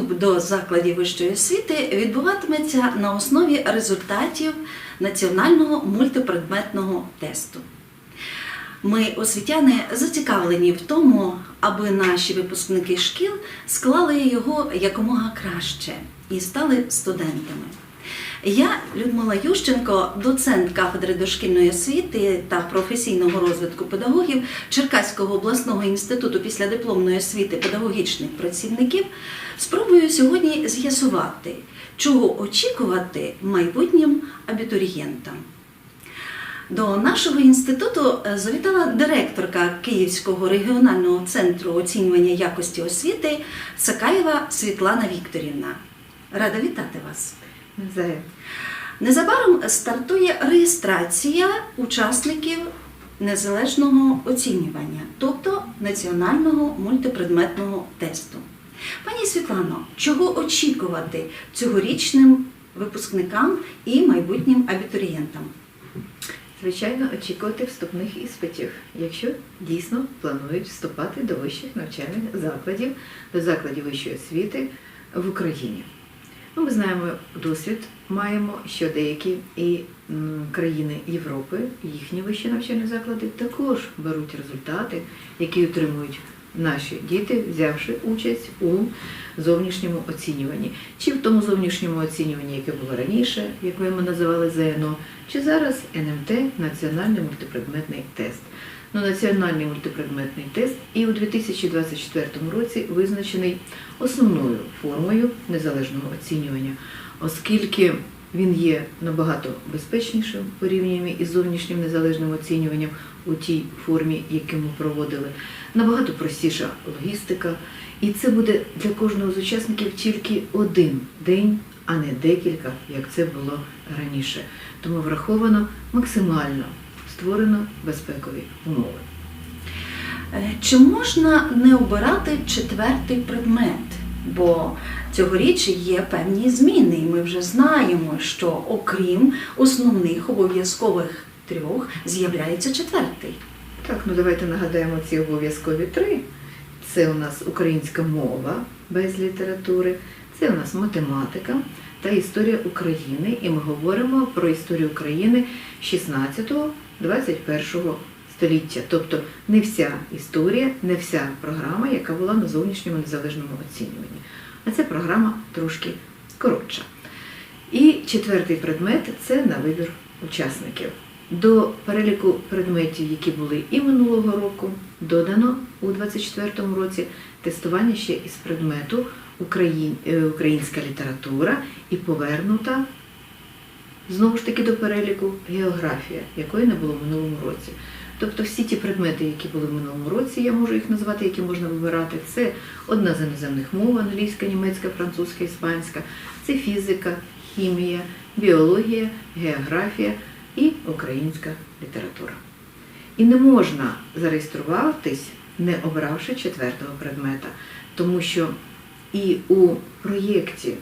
Вступ до закладів вищої освіти відбуватиметься на основі результатів національного мультипредметного тесту. Ми, освітяни, зацікавлені в тому, аби наші випускники шкіл склали його якомога краще і стали студентами. Я, Людмила Ющенко, доцент кафедри дошкільної освіти та професійного розвитку педагогів Черкаського обласного інституту післядипломної освіти педагогічних працівників, спробую сьогодні з'ясувати, чого очікувати майбутнім абітурієнтам. До нашого інституту е, завітала директорка Київського регіонального центру оцінювання якості освіти Сакаєва Світлана Вікторівна. Рада вітати вас. Незабаром стартує реєстрація учасників незалежного оцінювання, тобто національного мультипредметного тесту. Пані Світлано, чого очікувати цьогорічним випускникам і майбутнім абітурієнтам? Звичайно, очікувати вступних іспитів, якщо дійсно планують вступати до вищих навчальних закладів, до закладів вищої освіти в Україні. Ну, ми знаємо досвід, маємо, що деякі і країни Європи, їхні вищі навчальні заклади також беруть результати, які отримують наші діти, взявши участь у зовнішньому оцінюванні. Чи в тому зовнішньому оцінюванні, яке було раніше, яке ми називали ЗНО, чи зараз НМТ Національний мультипредметний тест. Ну, національний мультипредметний тест і у 2024 році визначений основною формою незалежного оцінювання, оскільки він є набагато безпечнішим порівнянні із зовнішнім незалежним оцінюванням у тій формі, яку ми проводили, набагато простіша логістика, і це буде для кожного з учасників тільки один день, а не декілька, як це було раніше. Тому враховано максимально створено безпекові умови. Е, Чи можна не обирати четвертий предмет? Бо цьогоріч є певні зміни, і ми вже знаємо, що окрім основних обов'язкових трьох з'являється четвертий. Так, ну давайте нагадаємо ці обов'язкові три. Це у нас українська мова без літератури, це у нас математика та історія України. І ми говоримо про історію України 16-21 століття. Тобто не вся історія, не вся програма, яка була на зовнішньому незалежному оцінюванні. А ця програма трошки коротша. І четвертий предмет це на вибір учасників. До переліку предметів, які були і минулого року, додано у 2024 році тестування ще із предмету «Україн- е, українська література і повернута знову ж таки до переліку географія, якої не було в минулому році. Тобто всі ті предмети, які були в минулому році, я можу їх назвати, які можна вибирати, це одна з іноземних мов, англійська, німецька, французька, іспанська, це фізика, хімія, біологія, географія і українська література. І не можна зареєструватись, не обравши четвертого предмета, тому що і у проєкті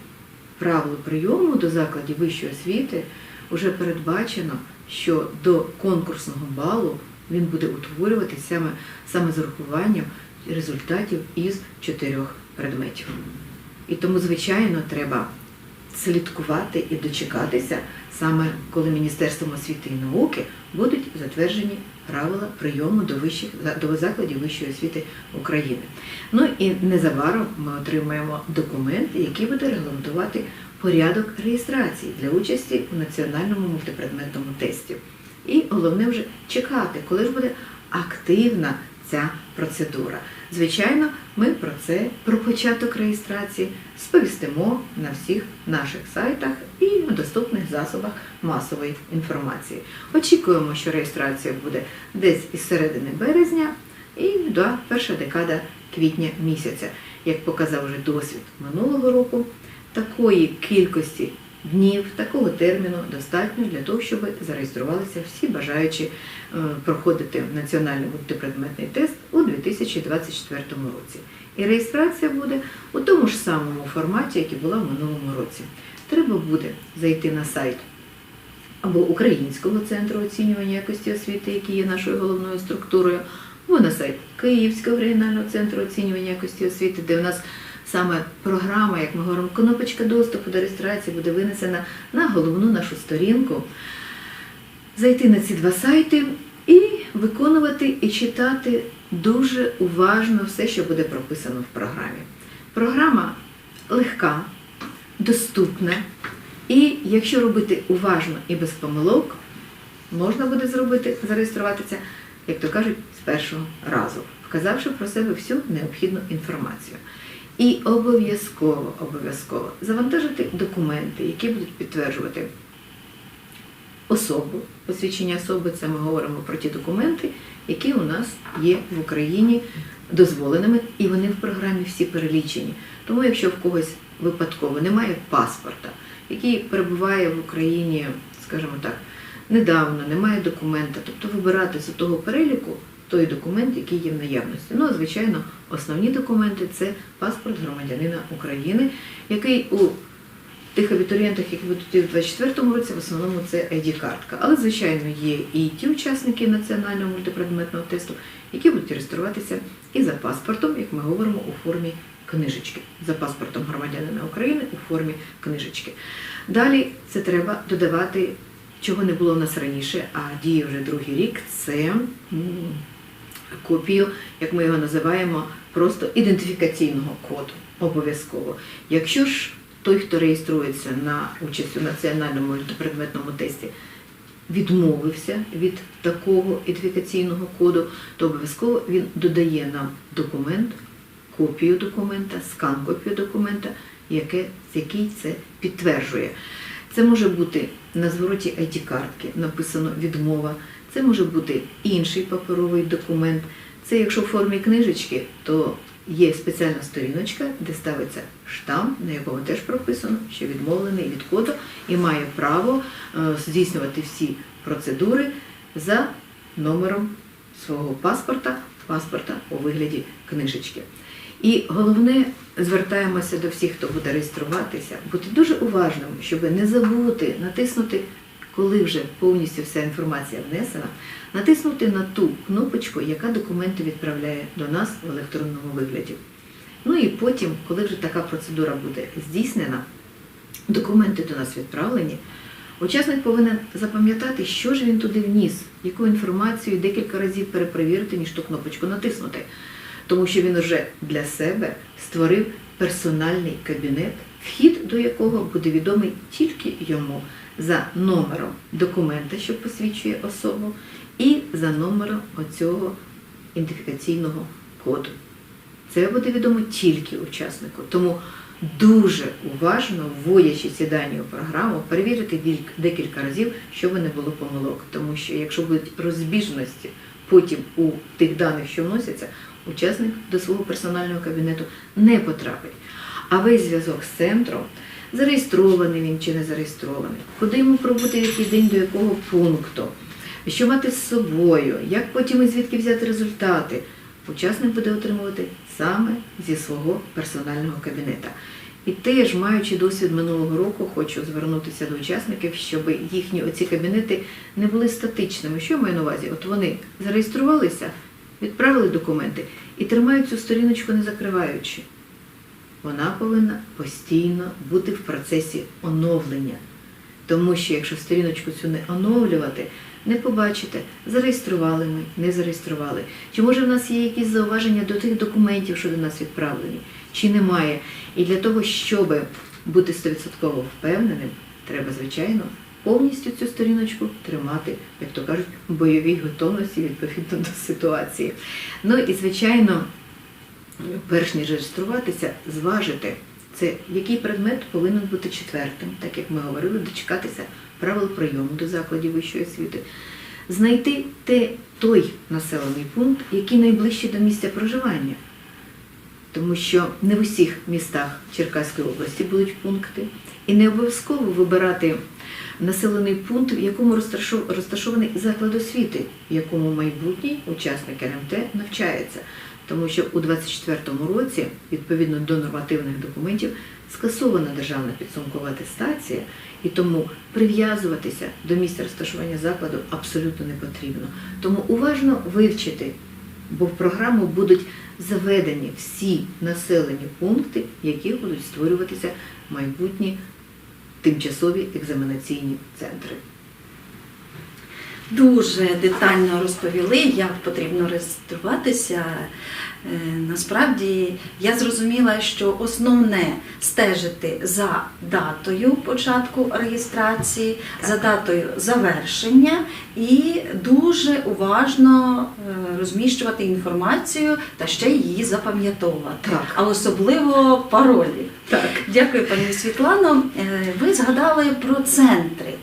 правил прийому до закладів вищої освіти вже передбачено, що до конкурсного балу він буде утворюватися саме, саме з урахуванням результатів із чотирьох предметів. І тому, звичайно, треба слідкувати і дочекатися саме коли Міністерством освіти і науки будуть затверджені правила прийому до вищих до закладів вищої освіти України. Ну і незабаром ми отримаємо документ, який буде регламентувати порядок реєстрації для участі у національному мультипредметному тесті. І головне вже чекати, коли ж буде активна ця процедура. Звичайно, ми про це, про початок реєстрації сповістимо на всіх наших сайтах і доступних засобах масової інформації. Очікуємо, що реєстрація буде десь із середини березня і до перша декада квітня місяця. Як показав вже досвід минулого року, такої кількості днів, такого терміну достатньо для того, щоб зареєструвалися всі бажаючі е, проходити національний мультипредметний тест у 2024 році. І реєстрація буде у тому ж самому форматі, як і була в минулому році. Треба буде зайти на сайт або Українського центру оцінювання якості освіти, який є нашою головною структурою, або на сайт Київського регіонального центру оцінювання якості освіти, де в нас саме програма, як ми говоримо, кнопочка доступу до реєстрації буде винесена на головну нашу сторінку. Зайти на ці два сайти і виконувати і читати дуже уважно все, що буде прописано в програмі. Програма легка, доступна, і якщо робити уважно і без помилок, можна буде зробити, зареєструватися, як то кажуть, з першого разу, вказавши про себе всю необхідну інформацію. І обов'язково, обов'язково завантажити документи, які будуть підтверджувати особу, посвідчення особи, це ми говоримо про ті документи, які у нас є в Україні дозволеними, і вони в програмі всі перелічені. Тому, якщо в когось випадково немає паспорта, який перебуває в Україні, скажімо так, недавно, немає документа, тобто вибирати з того переліку той документ, який є в наявності. Ну, а звичайно, основні документи це паспорт громадянина України, який у тих абітурієнтах, які будуть в 24-му році, в основному це ID-картка. Але, звичайно, є і ті учасники національного мультипредметного тесту, які будуть реєструватися і за паспортом, як ми говоримо, у формі книжечки, за паспортом громадянина України у формі книжечки. Далі це треба додавати, чого не було в нас раніше, а діє вже другий рік. Це копію, як ми його називаємо, просто ідентифікаційного коду. Обов'язково. Якщо ж той, хто реєструється на участь у національному мультипредметному тесті, відмовився від такого ідентифікаційного коду, то обов'язково він додає нам документ, копію документа, скан копію документа, яке, який це підтверджує. Це може бути на звороті ID-картки написано відмова, це може бути інший паперовий документ. Це якщо в формі книжечки, то є спеціальна сторіночка, де ставиться штамп, на якому теж прописано, що відмовлений від коду і має право е, здійснювати всі процедури за номером свого паспорта, паспорта у вигляді книжечки. І головне, звертаємося до всіх, хто буде реєструватися, бути дуже уважним, щоб не забути натиснути, коли вже повністю вся інформація внесена, натиснути на ту кнопочку, яка документи відправляє до нас в електронному вигляді. Ну і потім, коли вже така процедура буде здійснена, документи до нас відправлені, учасник повинен запам'ятати, що ж він туди вніс, яку інформацію декілька разів перепровірити, ніж ту кнопочку натиснути. Тому що він уже для себе створив персональний кабінет, вхід до якого буде відомий тільки йому за номером документа, що посвідчує особу, і за номером оцього ідентифікаційного коду. Це буде відомо тільки учаснику. Тому дуже уважно, вводячи ці дані у програму, перевірити декілька разів, щоб не було помилок. Тому що якщо будуть розбіжності потім у тих даних, що вносяться, учасник до свого персонального кабінету не потрапить. А весь зв'язок з центром, зареєстрований він чи не зареєстрований, куди йому пробути який день до якого пункту, що мати з собою, як потім і звідки взяти результати, учасник буде отримувати саме зі свого персонального кабінета. І теж, маючи досвід минулого року, хочу звернутися до учасників, щоб їхні оці кабінети не були статичними. Що я маю на увазі? От вони зареєструвалися, відправили документи і тримають цю сторіночку не закриваючи. Вона повинна постійно бути в процесі оновлення. Тому що якщо сторіночку цю не оновлювати, не побачите, зареєстрували ми, не зареєстрували. Чи може в нас є якісь зауваження до тих документів, що до нас відправлені, чи немає. І для того, щоб бути 100% впевненим, треба, звичайно, повністю цю сторіночку тримати, як то кажуть, в бойовій готовності відповідно до ситуації. Ну і, звичайно, перш ніж реєструватися, зважити, це який предмет повинен бути четвертим, так як ми говорили, дочекатися правил прийому до закладів вищої освіти, знайти те, той населений пункт, який найближчий до місця проживання. Тому що не в усіх містах Черкаської області будуть пункти, і не обов'язково вибирати населений пункт, в якому розташов- розташований заклад освіти, в якому майбутній учасник РМТ навчається. Тому що у 2024 році, відповідно до нормативних документів, скасована державна підсумкова атестація, і тому прив'язуватися до місця розташування закладу абсолютно не потрібно. Тому уважно вивчити, бо в програму будуть заведені всі населені пункти, в яких будуть створюватися майбутні тимчасові екзаменаційні центри. Дуже детально розповіли, як потрібно реєструватися. Е, Насправді я зрозуміла, що основне стежити за датою початку реєстрації, за датою завершення і дуже уважно е, розміщувати інформацію та ще її запам'ятовувати, Так. а особливо паролі. Так. Дякую, пані Світлано. Е, Ви згадали про центри.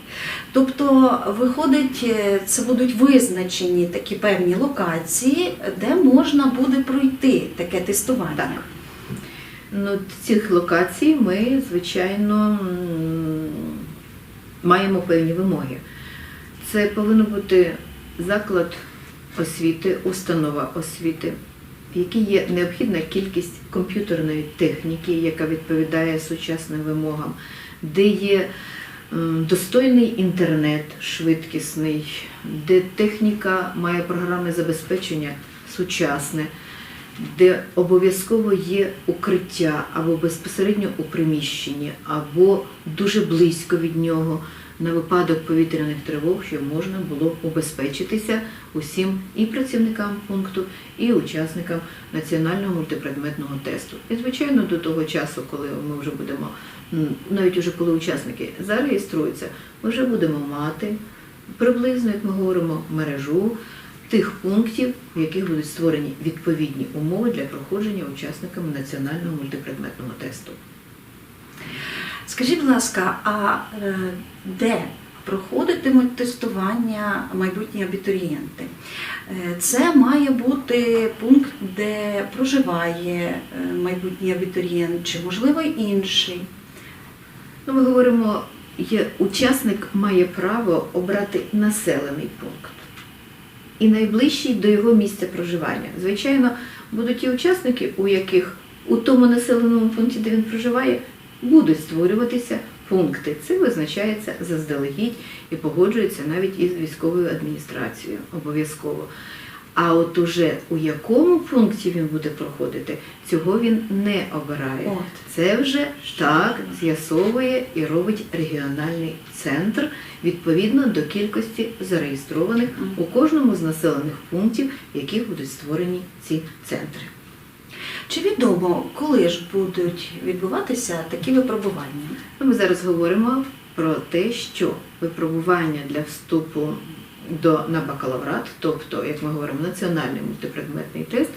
Тобто, виходить, е, це будуть визначені такі певні локації, де можна буде пройти таке тестування. Так. Ну, цих локацій ми, звичайно, маємо певні вимоги. Це повинен бути заклад освіти, установа освіти, в якій є необхідна кількість комп'ютерної техніки, яка відповідає сучасним вимогам, де є достойний інтернет швидкісний, де техніка має програми забезпечення сучасне, де обов'язково є укриття або безпосередньо у приміщенні, або дуже близько від нього на випадок повітряних тривог, щоб можна було убезпечитися усім і працівникам пункту, і учасникам національного мультипредметного тесту. І звичайно, до того часу, коли ми вже будемо, навіть уже коли учасники зареєструються, ми вже будемо мати приблизно, як ми говоримо, мережу тих пунктів, в яких будуть створені відповідні умови для проходження учасниками національного мультипредметного тесту. Скажіть, будь ласка, а е, де проходитимуть тестування майбутні абітурієнти? Е, Це має бути пункт, де проживає е, майбутній абітурієнт, чи можливо інший. Ну, ми говоримо, є, учасник має право обрати населений пункт і найближчий до його місця проживання. Звичайно, будуть і учасники, у яких у тому населеному пункті, де він проживає, будуть створюватися пункти. Це визначається заздалегідь і погоджується навіть із військовою адміністрацією обов'язково. А от уже у якому пункті він буде проходити, цього він не обирає. От. Це вже так з'ясовує і робить регіональний центр відповідно до кількості зареєстрованих у кожному з населених пунктів, в яких будуть створені ці центри. Чи відомо, коли ж будуть відбуватися такі випробування? Ну, Ми зараз говоримо про те, що випробування для вступу до на бакалаврат, тобто, як ми говоримо, національний мультипредметний тест,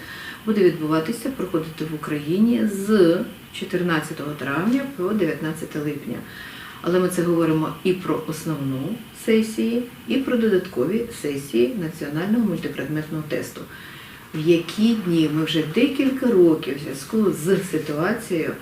буде відбуватися, проходити в Україні з 14 травня по 19 липня. Але ми це говоримо і про основну сесії, і про додаткові сесії національного мультипредметного тесту. В які дні ми вже декілька років в зв'язку з ситуацією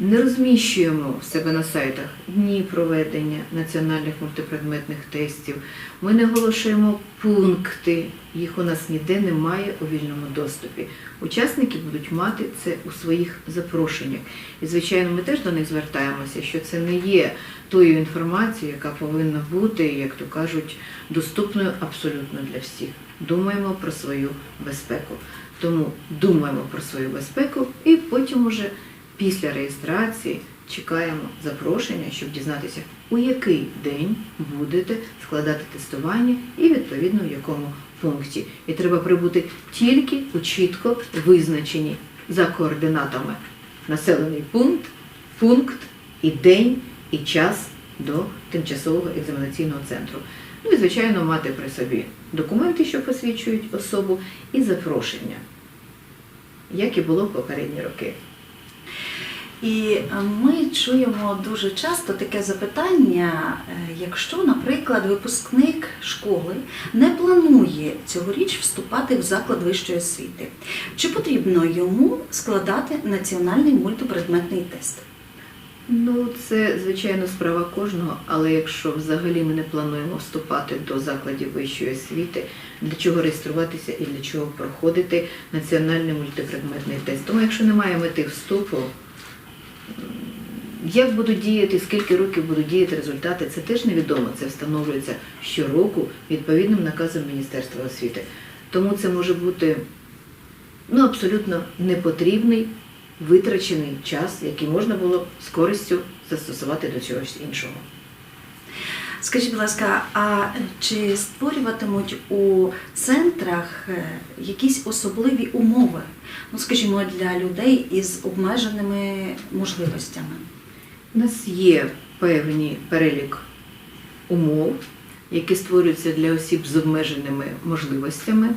не розміщуємо в себе на сайтах дні проведення національних мультипредметних тестів. Ми не оголошуємо пункти, їх у нас ніде немає у вільному доступі. Учасники будуть мати це у своїх запрошеннях. І, звичайно, ми теж до них звертаємося, що це не є тою інформацією, яка повинна бути, як то кажуть, доступною абсолютно для всіх. Думаємо про свою безпеку. Тому думаємо про свою безпеку і потім уже після реєстрації чекаємо запрошення, щоб дізнатися, у який день будете складати тестування і відповідно в якому пункті. І треба прибути тільки у чітко визначені за координатами населений пункт, пункт і день, і час до тимчасового екзаменаційного центру. Ну і, звичайно, мати при собі документи, що посвідчують особу, і запрошення, як і було в попередні роки. І е, ми чуємо дуже часто таке запитання, е, якщо, наприклад, випускник школи не планує цьогоріч вступати в заклад вищої освіти, чи потрібно йому складати національний мультипредметний тест? Ну, це звичайно справа кожного, але якщо взагалі ми не плануємо вступати до закладів вищої освіти, для чого реєструватися і для чого проходити національний мультипредметний тест. Тому якщо немає мети вступу, як будуть діяти, скільки років будуть діяти результати, це теж невідомо. Це встановлюється щороку відповідним наказом Міністерства освіти. Тому це може бути ну, абсолютно непотрібний, витрачений час, який можна було б з користю застосувати до чогось іншого. Скажіть, будь ласка, а чи створюватимуть у центрах е, якісь особливі умови? Ну, скажімо, для людей із обмеженими можливостями? У нас є певний перелік умов, які створюються для осіб з обмеженими можливостями.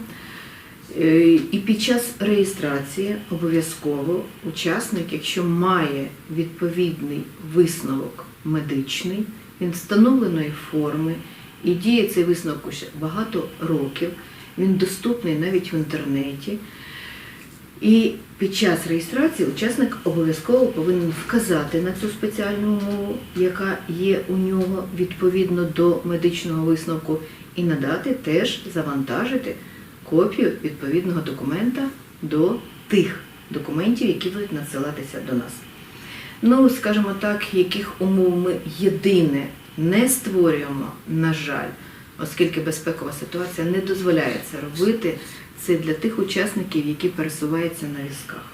Е, І під час реєстрації обов'язково учасник, якщо має відповідний висновок медичний, він встановленої форми, і діє цей висновок ще багато років, він доступний навіть в інтернеті. І під час реєстрації учасник обов'язково повинен вказати на цю спеціальну умову, яка є у нього відповідно до медичного висновку, і надати теж завантажити копію відповідного документа до тих документів, які будуть надсилатися до нас. Ну, скажімо так, яких умов ми єдине не створюємо, на жаль, оскільки безпекова ситуація не дозволяє це робити, це для тих учасників, які пересуваються на візках.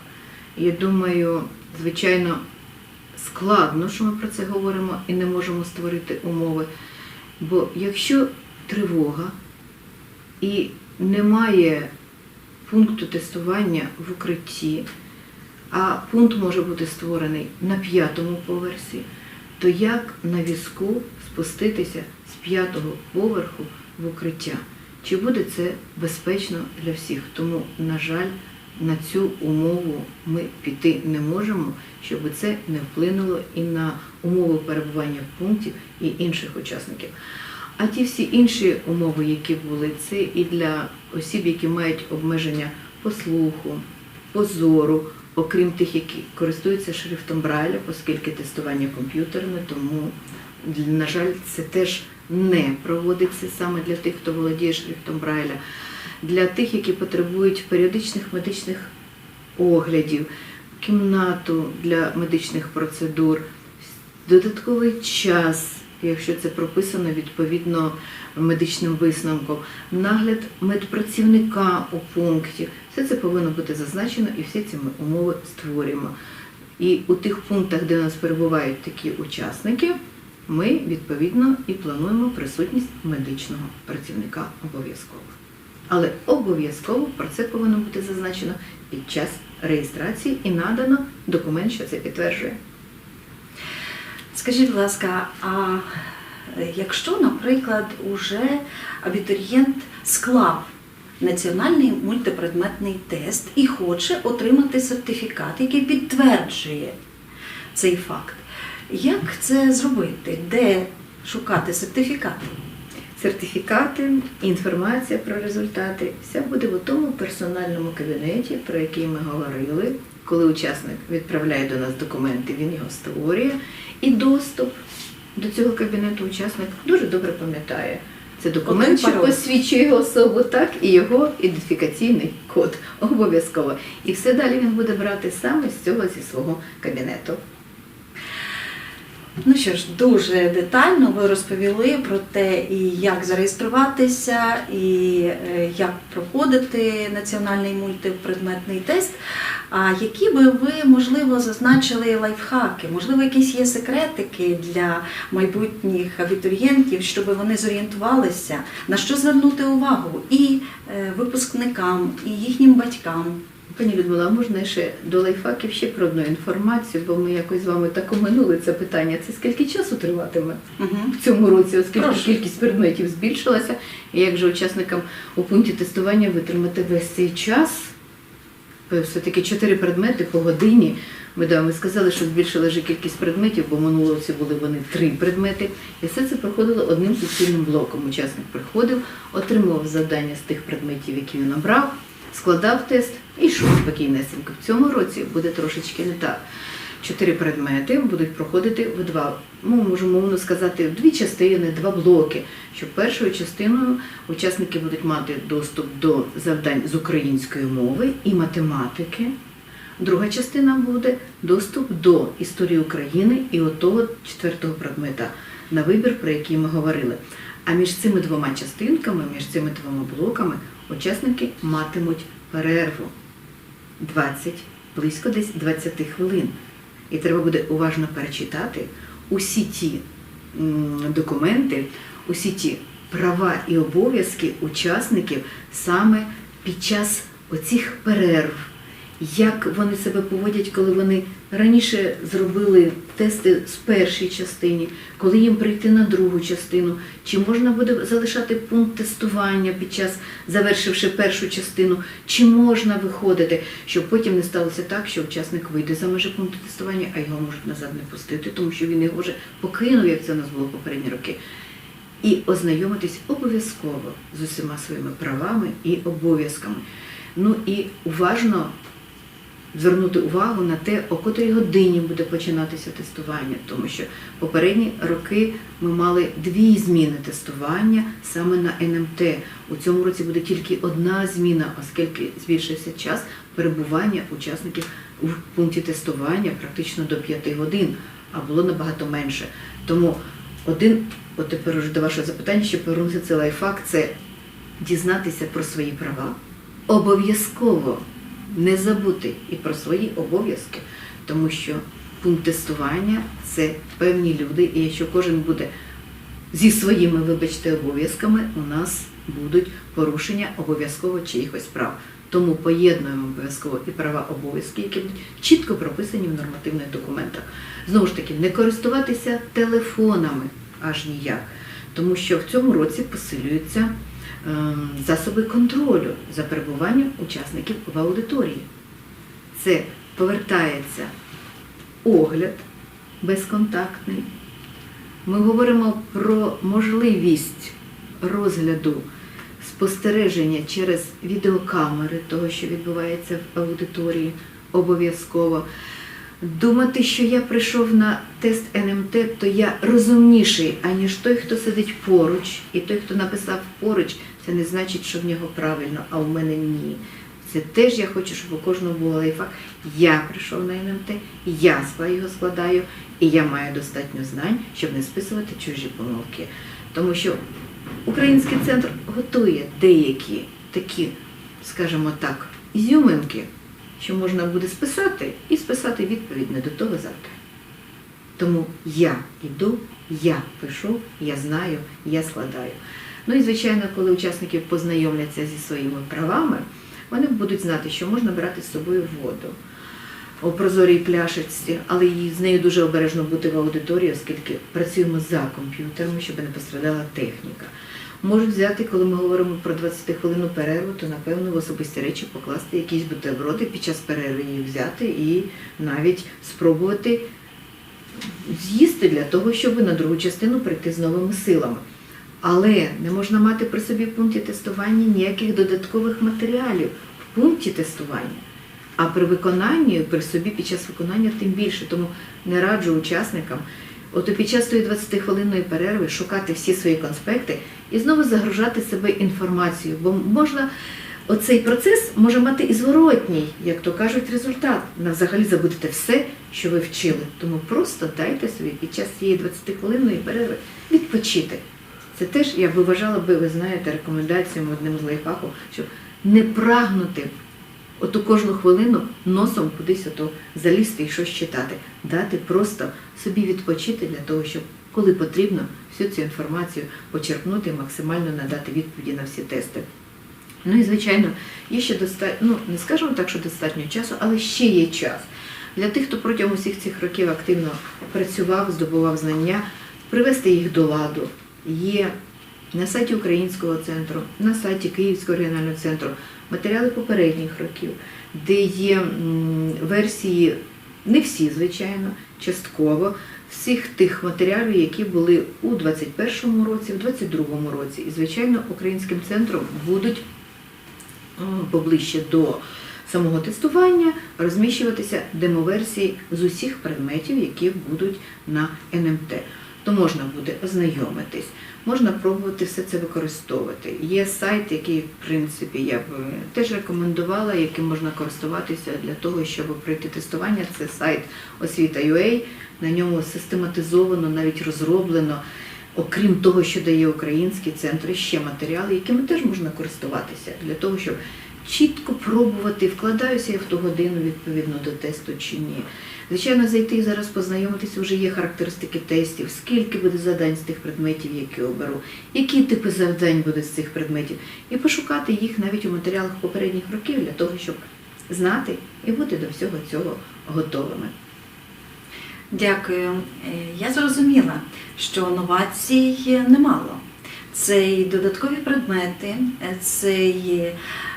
Я думаю, звичайно, складно, що ми про це говоримо і не можемо створити умови. Бо якщо тривога і немає пункту тестування в укритті, а пункт може бути створений на п'ятому поверсі, то як на візку спуститися з п'ятого поверху в укриття? Чи буде це безпечно для всіх? Тому, на жаль, на цю умову ми піти не можемо, щоб це не вплинуло і на умови перебування в пункті і інших учасників. А ті всі інші умови, які були, це і для осіб, які мають обмеження по слуху, по зору, окрім тих, які користуються шрифтом Брайля, оскільки тестування комп'ютерне, тому, на жаль, це теж не проводиться саме для тих, хто володіє шрифтом Брайля, для тих, які потребують періодичних медичних оглядів, кімнату для медичних процедур, додатковий час, якщо це прописано відповідно медичним висновком, нагляд медпрацівника у пункті. Все це повинно бути зазначено і всі ці ми умови створюємо. І у тих пунктах, де у нас перебувають такі учасники, ми відповідно і плануємо присутність медичного працівника обов'язково. Але обов'язково про це повинно бути зазначено під час реєстрації і надано документ, що це підтверджує. Скажіть, будь ласка, а якщо, наприклад, уже абітурієнт склав національний мультипредметний тест і хоче отримати сертифікат, який підтверджує цей факт, як це зробити? Де шукати сертифікати? Сертифікати, інформація про результати, все буде в тому персональному кабінеті, про який ми говорили. Коли учасник відправляє до нас документи, він його створює, і доступ до цього кабінету учасник дуже добре пам'ятає. Це документ, що посвідчує його особу, так і його ідентифікаційний код обов'язково. І все далі він буде брати саме з цього зі свого кабінету. Ну що ж, дуже детально ви розповіли про те, і як зареєструватися, і е, як проходити національний мультипредметний тест. А які би ви, можливо, зазначили лайфхаки, можливо, якісь є секретики для майбутніх абітурієнтів, щоб вони зорієнтувалися, на що звернути увагу і е, випускникам, і їхнім батькам. Пані Людмила, можна ще до лайфхаків ще про одну інформацію, бо ми якось з вами так оминули це питання. Це скільки часу триватиме Угу. в цьому році, оскільки Прошу. кількість предметів збільшилася, і як же учасникам у пункті тестування витримати весь цей час? Все-таки чотири предмети по годині. Ми, да, ми сказали, що збільшили вже кількість предметів, бо минулого році були вони три предмети. І все це проходило одним суцільним блоком. Учасник приходив, отримував завдання з тих предметів, які він обрав, складав тест і йшов спокійнесенько. В цьому році буде трошечки не так. Чотири предмети будуть проходити в два, ну, можемо мовно сказати, в дві частини, два блоки. Що першою частиною учасники будуть мати доступ до завдань з української мови і математики. Друга частина буде доступ до історії України і отого четвертого предмета на вибір, про який ми говорили. А між цими двома частинками, між цими двома блоками, учасники матимуть перерву. 20, близько десь 20 хвилин. І треба буде уважно перечитати усі ті документи, усі ті права і обов'язки учасників саме під час оцих перерв. Як вони себе поводять, коли вони раніше зробили тести з першій частині, коли їм прийти на другу частину, чи можна буде залишати пункт тестування під час завершивши першу частину, чи можна виходити, щоб потім не сталося так, що учасник вийде за межі пункту тестування, а його можуть назад не пустити, тому що він його вже покинув, як це у нас було попередні роки. І ознайомитись обов'язково з усіма своїми правами і обов'язками. Ну і уважно звернути увагу на те, о котрій годині буде починатися тестування, тому що попередні роки ми мали дві зміни тестування саме на НМТ. У цьому році буде тільки одна зміна, оскільки збільшився час перебування учасників у пункті тестування практично до 5 годин, а було набагато менше. Тому один, от тепер уже до вашого запитання, щоб повернутися це лайфхак, це дізнатися про свої права, обов'язково не забути і про свої обов'язки, тому що пункт тестування це певні люди, і якщо кожен буде зі своїми, вибачте, обов'язками, у нас будуть порушення обов'язково чиїхось прав. Тому поєднуємо обов'язково і права обов'язки, які чітко прописані в нормативних документах. Знову ж таки, не користуватися телефонами аж ніяк, тому що в цьому році посилюються ем, засоби контролю за перебуванням учасників в аудиторії. Це повертається огляд безконтактний. Ми говоримо про можливість розгляду спостереження через відеокамери того, що відбувається в аудиторії, обов'язково. Думати, що я прийшов на тест НМТ, то я розумніший, аніж той, хто сидить поруч, і той, хто написав поруч, це не значить, що в нього правильно, а в мене ні. Це теж я хочу, щоб у кожного був лайфхак. Я прийшов на НМТ, я його складаю, і я маю достатньо знань, щоб не списувати чужі помилки. Тому що Український центр готує деякі такі, скажімо так, ізюминки, що можна буде списати і списати відповідь не до того завтра. Тому я йду, я пишу, я знаю, я складаю. Ну і звичайно, коли учасники познайомляться зі своїми правами, вони будуть знати, що можна брати з собою воду у прозорій пляшечці, але з нею дуже обережно бути в аудиторії, оскільки працюємо за комп'ютерами, щоб не пострадала техніка. Можуть взяти, коли ми говоримо про 20 хвилину перерву, то напевно в особисті речі покласти якісь бутерброди під час перерви їх взяти і навіть спробувати з'їсти для того, щоб на другу частину прийти з новими силами. Але не можна мати при собі в пункті тестування ніяких додаткових матеріалів в пункті тестування. А при виконанні, при собі під час виконання тим більше. Тому не раджу учасникам, от під час тої 20-хвилинної перерви шукати всі свої конспекти і знову загружати себе інформацією. Бо можна оцей процес може мати і зворотній, як то кажуть, результат. На взагалі забудете все, що ви вчили. Тому просто дайте собі під час цієї 20-хвилинної перерви відпочити. Це теж я би вважала би, ви знаєте, рекомендаціями одним з лайфхаків, щоб не прагнути оту кожну хвилину носом кудись ото залізти і щось читати, дати просто собі відпочити для того, щоб коли потрібно всю цю інформацію почерпнути і максимально надати відповіді на всі тести. Ну і звичайно, є ще достатньо, ну не скажемо так, що достатньо часу, але ще є час. Для тих, хто протягом усіх цих років активно працював, здобував знання, привести їх до ладу. Є на сайті Українського центру, на сайті Київського регіонального центру матеріали попередніх років, де є версії, не всі, звичайно, частково, всіх тих матеріалів, які були у 2021 році, у 2022 році. І, звичайно, українським центром будуть поближче до самого тестування розміщуватися демоверсії з усіх предметів, які будуть на НМТ. То можна буде ознайомитись, можна пробувати все це використовувати. Є сайт, який, в принципі, я б теж рекомендувала, яким можна користуватися для того, щоб пройти тестування. Це сайт освіта.ua. На ньому систематизовано, навіть розроблено, окрім того, що дає український центр, ще матеріали, якими теж можна користуватися для того, щоб чітко пробувати, вкладаюся я в ту годину відповідно до тесту чи ні. Звичайно, зайти і зараз познайомитися, вже є характеристики тестів, скільки буде завдань з тих предметів, які оберу, які типи завдань будуть з цих предметів, і пошукати їх навіть у матеріалах попередніх років для того, щоб знати і бути до всього цього готовими. Дякую. Е, Я зрозуміла, що новацій немало. Це і додаткові предмети, це і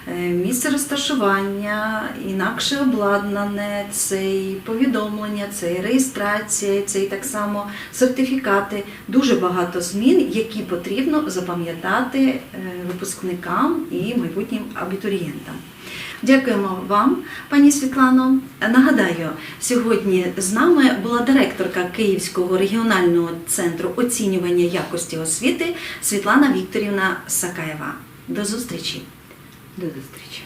е, місце розташування, інакше обладнане, це і повідомлення, це і реєстрація, це і так само сертифікати. Дуже багато змін, які потрібно запам'ятати е, випускникам і майбутнім абітурієнтам. Дякуємо вам, пані Світлано. Нагадаю, сьогодні з нами була директорка Київського регіонального центру оцінювання якості освіти Світлана Вікторівна Сакаєва. До зустрічі! До зустрічі!